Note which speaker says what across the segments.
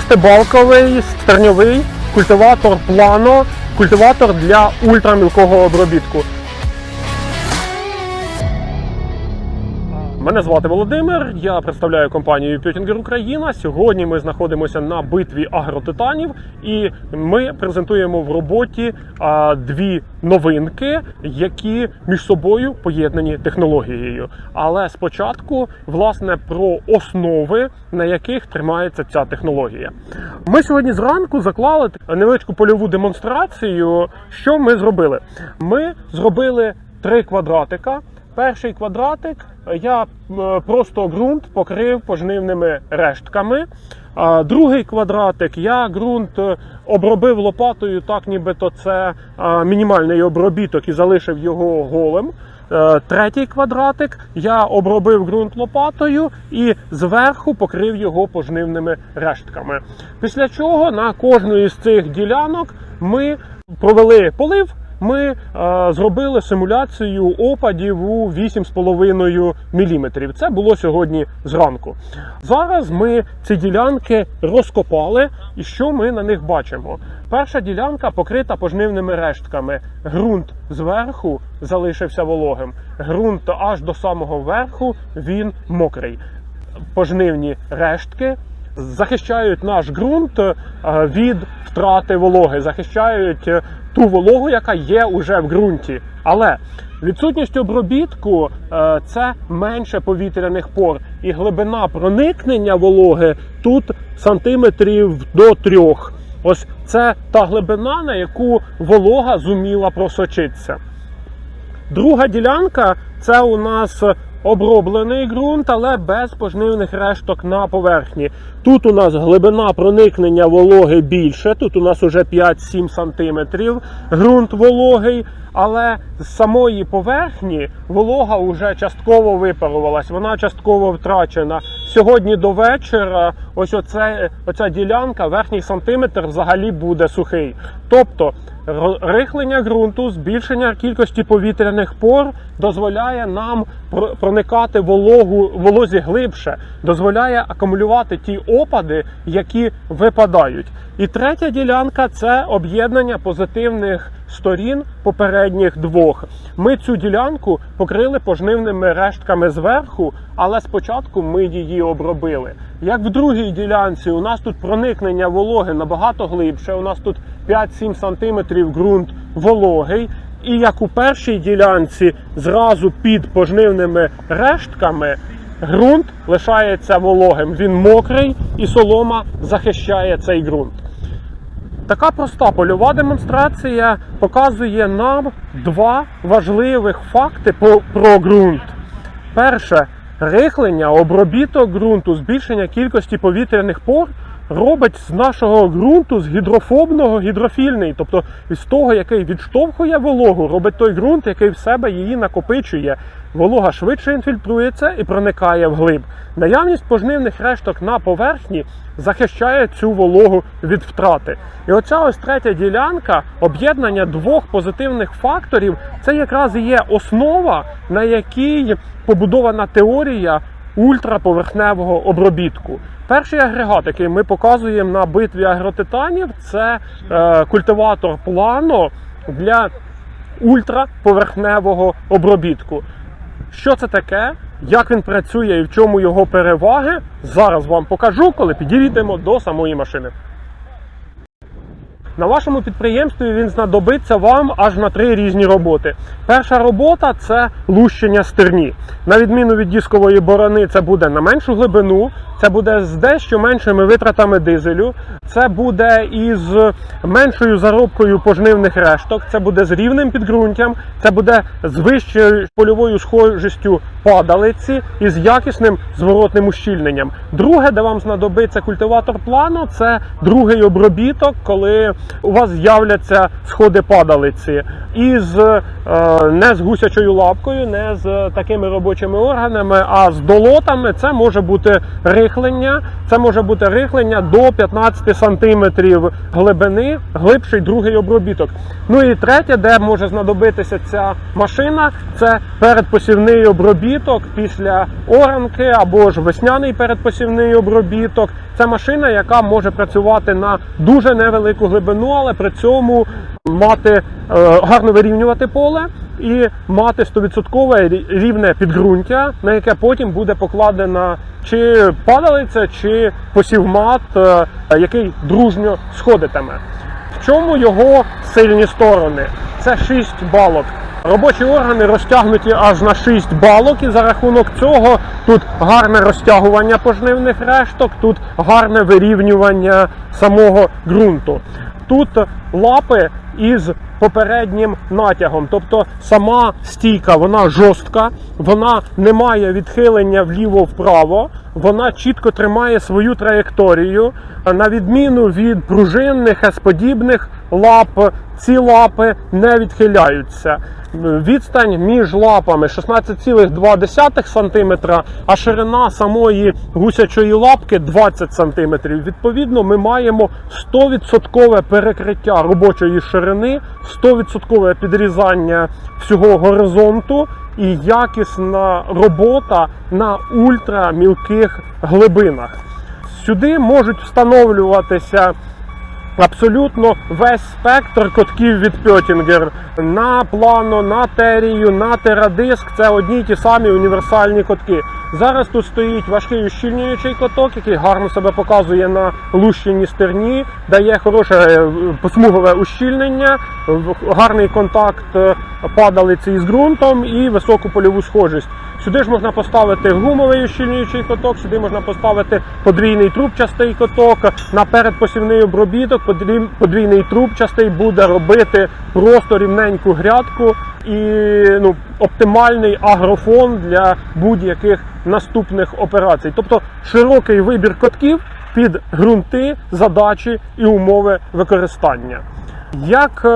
Speaker 1: шестибалковий стерньовий культиватор плано, культиватор для ультрамілкого обробітку. Мене звати Володимир, я представляю компанію Пьотінгер Україна. Сьогодні ми знаходимося на битві агротитанів, і ми презентуємо в роботі а, дві новинки, які між собою поєднані технологією. Але спочатку, власне, про основи, на яких тримається ця технологія. Ми сьогодні зранку заклали невеличку польову демонстрацію. Що ми зробили? Ми зробили три квадратика. Перший квадратик я е, просто ґрунт покрив пожнивними рештками. Другий квадратик я ґрунт е, обробив лопатою, так нібито це мінімальний обробіток і залишив його голим. Е, Третій квадратик я обробив ґрунт лопатою і зверху покрив його пожнивними рештками. Після чого на кожну із цих ділянок ми провели полив. Ми е, зробили симуляцію опадів у 8,5 мм. Це було сьогодні зранку. Зараз ми ці ділянки розкопали, і що ми на них бачимо? Перша ділянка покрита пожнивними рештками. Ґрунт зверху залишився вологим. Ґрунт аж до самого верху він мокрий. Пожнивні рештки захищають наш ґрунт е, від втрати вологи, захищають е, ту вологу, яка є уже в ґрунті. Але відсутність обробітку е, це менше повітряних пор, і глибина проникнення вологи тут сантиметрів до трьох. Ось це та глибина, на яку волога зуміла просочитися. Друга ділянка це у нас оброблений ґрунт, але без пожнивних решток на поверхні. Тут у нас глибина проникнення вологи більше, тут у нас уже 5-7 см ґрунт вологий, але з самої поверхні волога вже частково випарувалась, вона частково втрачена. Сьогодні до вечора ось оце, оця ділянка, верхній сантиметр взагалі буде сухий. Тобто рихлення ґрунту, збільшення кількості повітряних пор дозволяє нам пр- проникати вологу, волозі глибше, дозволяє акумулювати ті опади, які випадають. І третя ділянка це об'єднання позитивних сторін попередніх двох. Ми цю ділянку покрили пожнивними рештками зверху, але спочатку ми її обробили. Як в другій ділянці, у нас тут проникнення вологи набагато глибше. У нас тут 5-7 см ґрунт вологий. І як у першій ділянці, зразу під пожнивними рештками ґрунт лишається вологим. Він мокрий і солома захищає цей ґрунт. Така проста польова демонстрація показує нам два важливих факти про, про ґрунт. Перше, рихлення, обробіток ґрунту, збільшення кількості повітряних пор робить з нашого ґрунту з гідрофобного гідрофільний, тобто з того, який відштовхує вологу, робить той ґрунт, який в себе її накопичує. Волога швидше інфільтрується і проникає вглиб. Наявність пожнивних решток на поверхні захищає цю вологу від втрати. І оця ось третя ділянка об'єднання двох позитивних факторів це якраз і є основа, на якій побудована теорія ультраповерхневого обробітку. Перший агрегат, який ми показуємо на битві агротитанів, це е, культиватор плано для ультраповерхневого обробітку. Що це таке? Як він працює і в чому його переваги? Зараз вам покажу, коли підійдемо до самої машини. На вашому підприємстві він знадобиться вам аж на три різні роботи. Перша робота це лущення стерні. На відміну від дискової борони, це буде на меншу глибину, це буде з дещо меншими витратами дизелю, це буде із меншою заробкою пожнивних решток, це буде з рівним підґрунтям, це буде з вищою польовою схожістю падалиці і з якісним зворотним ущільненням. Друге, де вам знадобиться культиватор плану, це другий обробіток, коли у вас з'являться сходи падалиці із е, не з гусячою лапкою, не з такими робочими органами, а з долотами. Це може бути рихлення. Це може бути рихлення до 15 сантиметрів глибини, глибший другий обробіток. Ну і третє, де може знадобитися ця машина, це передпосівний обробіток після оранки або ж весняний передпосівний обробіток. Це машина, яка може працювати на дуже невелику глибину, але при цьому мати е, гарно вирівнювати поле і мати 100% рівне підґрунтя, на яке потім буде покладена чи падалиця, чи посівмат, е, який дружньо сходитиме. В чому його сильні сторони? Це 6 балок. Робочі органи розтягнуті аж на 6 балок, і за рахунок цього тут гарне розтягування пожнивних решток, тут гарне вирівнювання самого ґрунту. Тут лапи із попереднім натягом, тобто сама стійка, вона жорстка, вона не має відхилення вліво-вправо, вона чітко тримає свою траєкторію. На відміну від пружинних есподібних лап, ці лапи не відхиляються. Відстань між лапами 16,2 см, а ширина самої гусячої лапки 20 см. Відповідно, ми маємо 100% перекриття робочої ширини, 100% підрізання всього горизонту і якісна робота на ультрамілких глибинах. Сюди можуть встановлюватися абсолютно весь спектр котків від Пьотінгер. На плано, на терію, на терадиск це одні й ті самі універсальні котки. Зараз тут стоїть важкий ущільнюючий коток, який гарно себе показує на лущенні стерні, дає хороше е, посмугове ущільнення, гарний контакт е, падалиці із ґрунтом і високу польову схожість. Сюди ж можна поставити гумовий ущільнюючий коток, сюди можна поставити подвійний трубчастий коток. На передпосівний обробіток подвійний трубчастий буде робити просто рівненьку грядку і ну, оптимальний агрофон для будь-яких наступних операцій. Тобто широкий вибір котків під ґрунти, задачі і умови використання. Як е,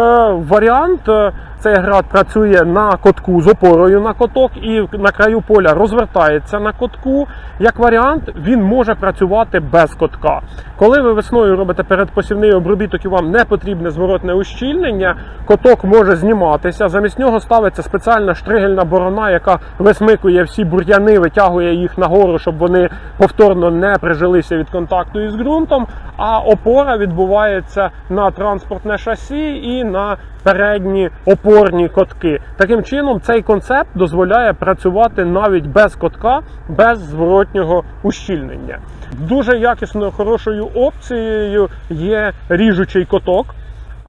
Speaker 1: варіант, е, цей град працює на котку з опорою на коток і на краю поля розвертається на котку. Як варіант, він може працювати без котка. Коли ви весною робите передпосівний обробіток і вам не потрібне зворотне ущільнення, коток може зніматися. Замість нього ставиться спеціальна штригельна борона, яка висмикує всі бур'яни, витягує їх нагору, щоб вони повторно не прижилися від контакту із ґрунтом. А опора відбувається на транспортне шасі і на передні опорні котки. Таким чином, цей концепт дозволяє працювати навіть без котка, без зворотнього ущільнення. Дуже якісною хорошою опцією є ріжучий коток.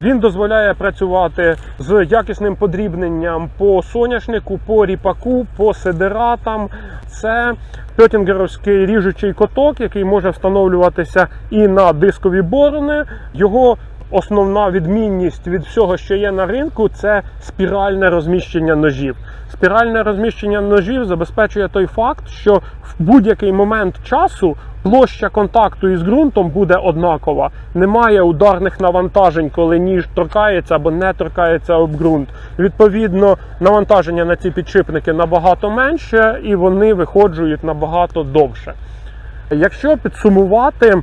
Speaker 1: Він дозволяє працювати з якісним подрібненням по соняшнику, по ріпаку, по сидератам. Це пьотінгеровський ріжучий коток, який може встановлюватися і на дискові борони. Його основна відмінність від всього, що є на ринку, це спіральне розміщення ножів. Спіральне розміщення ножів забезпечує той факт, що в будь-який момент часу площа контакту із ґрунтом буде однакова. Немає ударних навантажень, коли ніж торкається або не торкається об ґрунт. Відповідно, навантаження на ці підшипники набагато менше і вони виходжують набагато довше. Якщо підсумувати,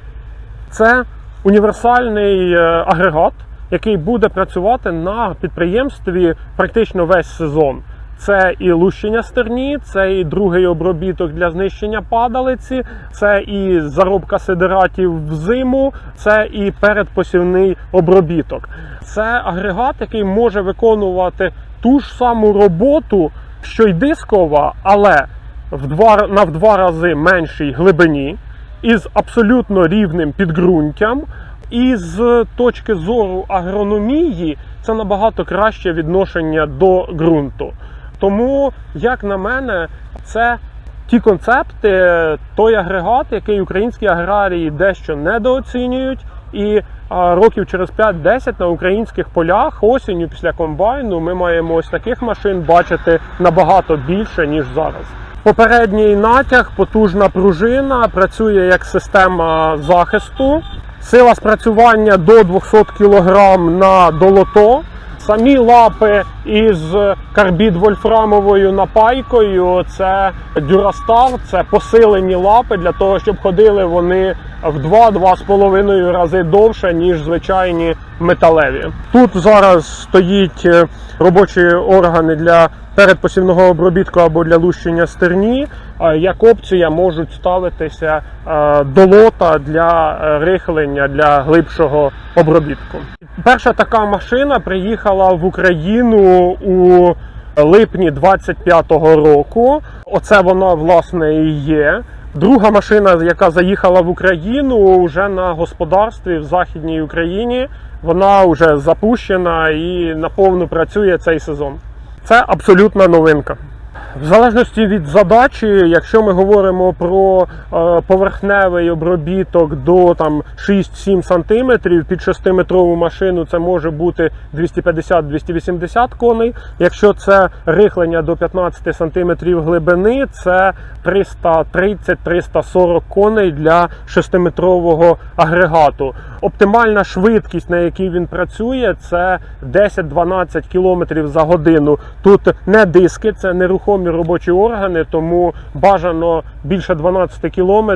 Speaker 1: це універсальний е, агрегат, який буде працювати на підприємстві практично весь сезон. Це і лущення стерні, це і другий обробіток для знищення падалиці, це і заробка сидератів взиму, це і передпосівний обробіток. Це агрегат, який може виконувати ту ж саму роботу, що й дискова, але в два, на в два рази меншій глибині, із абсолютно рівним підґрунтям. І з точки зору агрономії це набагато краще відношення до ґрунту. Тому, як на мене, це ті концепти, той агрегат, який українські аграрії дещо недооцінюють. І років через 5-10 на українських полях осінню після комбайну ми маємо ось таких машин бачити набагато більше ніж зараз. Попередній натяг, потужна пружина, працює як система захисту. Сила спрацювання до 200 кг на долото. Самі лапи із карбід вольфрамовою напайкою це дюрастар, це посилені лапи для того, щоб ходили вони в 2-2,5 рази довше, ніж звичайні металеві. Тут зараз стоїть е, робочі органи для передпосівного обробітку або для лущення стерні. Як опція можуть ставитися е, долота для е, рихлення для глибшого обробітку. Перша така машина приїхала в Україну у липні 25-го року. Оце вона власне і є. Друга машина, яка заїхала в Україну, вже на господарстві в Західній Україні. Вона вже запущена і наповну працює цей сезон. Це абсолютна новинка. В залежності від задачі, якщо ми говоримо про е, поверхневий обробіток до там 6-7 см, під 6-метрову машину це може бути 250-280 коней. Якщо це рихлення до 15 см глибини, це 330-340 коней для 6-метрового агрегату. Оптимальна швидкість, на якій він працює, це 10-12 км за годину. Тут не диски, це нерухомі робочі органи, тому бажано більше 12 км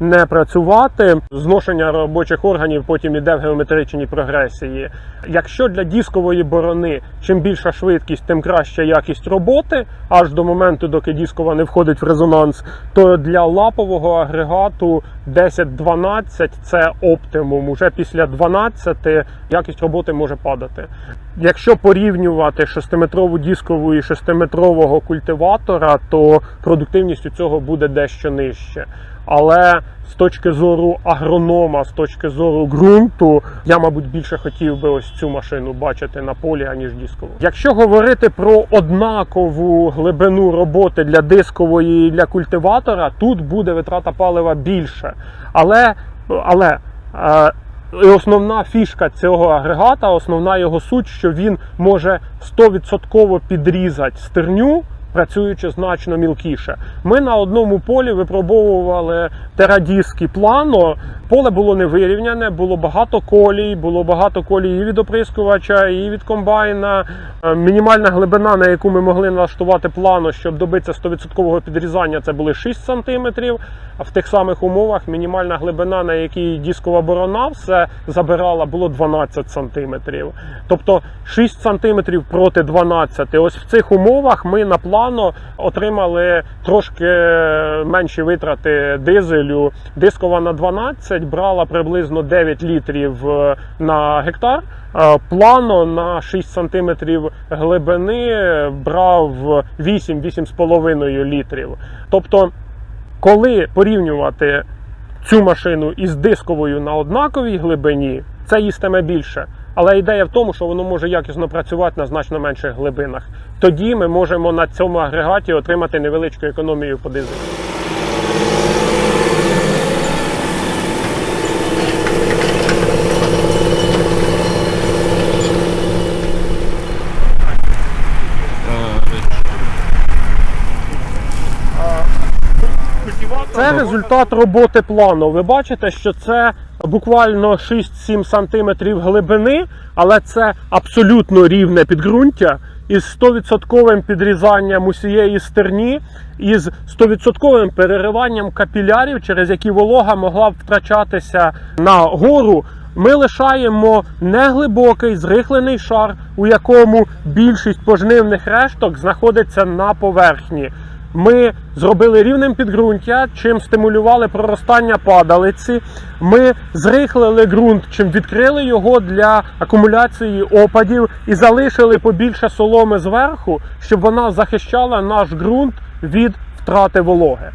Speaker 1: не працювати. Зношення робочих органів потім іде в геометричній прогресії. Якщо для дискової борони чим більша швидкість, тим краща якість роботи, аж до моменту, доки дискова не входить в резонанс, то для лапового агрегату 10-12 це оптимум. Уже після 12 якість роботи може падати. Якщо порівнювати 6-метрову дискову і 6-метрового культиватора, то продуктивність у цього буде дещо нижче. Але з точки зору агронома, з точки зору ґрунту, я, мабуть, більше хотів би ось цю машину бачити на полі, аніж дискову. Якщо говорити про однакову глибину роботи для дискової і для культиватора, тут буде витрата палива більше. Але, але і основна фішка цього агрегата, основна його суть, що він може 100% підрізати стерню. Працюючи значно мілкіше, ми на одному полі випробовували терадіски плано. Поле було не вирівняне, було багато колій, було багато колій і від оприскувача, і від комбайна. Е, Мінімальна глибина, на яку ми могли налаштувати плано, щоб добитися 100% підрізання, це були 6 см. А в тих самих умовах мінімальна глибина, на якій дискова борона все забирала, було 12 см. Тобто 6 см проти 12. Ось в цих умовах ми на плано отримали трошки менші витрати дизелю. Дискова на 12 брала приблизно 9 літрів е, на гектар. Е, Плано на 6 см глибини брав 8-8,5 літрів. Тобто, коли порівнювати цю машину із дисковою на однаковій глибині, це їстиме більше. Але ідея в тому, що воно може якісно працювати на значно менших глибинах. Тоді ми можемо на цьому агрегаті отримати невеличку економію по дизелю. Це результат роботи плану. Ви бачите, що це буквально 6-7 см глибини, але це абсолютно рівне підґрунтя із 100% підрізанням усієї стерні, із 100% перериванням капілярів, через які волога могла б втрачатися на гору. Ми лишаємо неглибокий зрихлений шар, у якому більшість пожнивних решток знаходиться на поверхні. Ми зробили рівнем підґрунтя, чим стимулювали проростання падалиці. Ми зрихлили ґрунт, чим відкрили його для акумуляції опадів і залишили побільше соломи зверху, щоб вона захищала наш ґрунт від втрати вологи.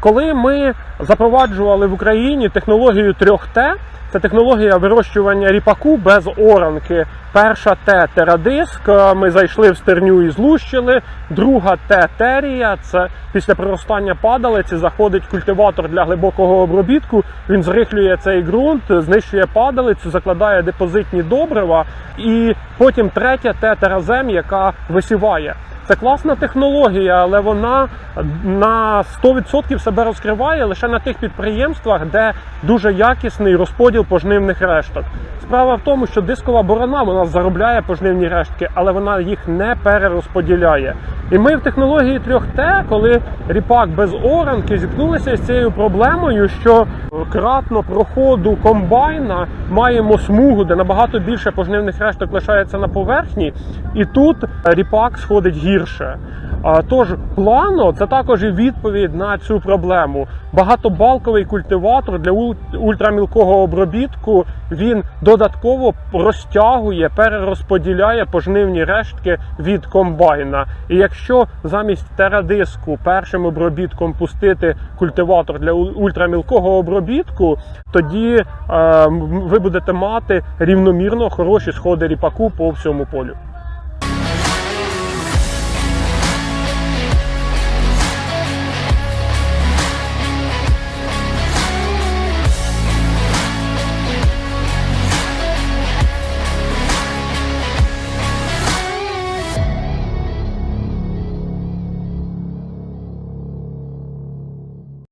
Speaker 1: Коли ми запроваджували в Україні технологію 3Т, це технологія вирощування ріпаку без оранки. Перша Т терадиск. Ми зайшли в стерню і злущили. Друга Т терія. Це після проростання падалиці заходить культиватор для глибокого обробітку. Він зрихлює цей ґрунт, знищує падалицю, закладає депозитні добрива. І потім третя Т теразем, яка висіває. Це класна технологія, але вона на 100% себе розкриває лише на тих підприємствах, де дуже якісний розподіл пожнивних решток. Справа в тому, що дискова борона вона заробляє пожнивні рештки, але вона їх не перерозподіляє. І ми в технології 3Т, коли ріпак без оранки, зіткнулися з цією проблемою, що кратно проходу комбайна маємо смугу, де набагато більше пожнивних решток лишається на поверхні, і тут ріпак сходить гірше. Тож плано це також і відповідь на цю проблему. Багатобалковий культиватор для ул- ультрамілкого обробітку він додатково розтягує, перерозподіляє пожнивні рештки від комбайна. І якщо замість терадиску першим обробітком пустити культиватор для ультрамілкого обробітку, тоді е, ви будете мати рівномірно хороші сходи ріпаку по всьому полю.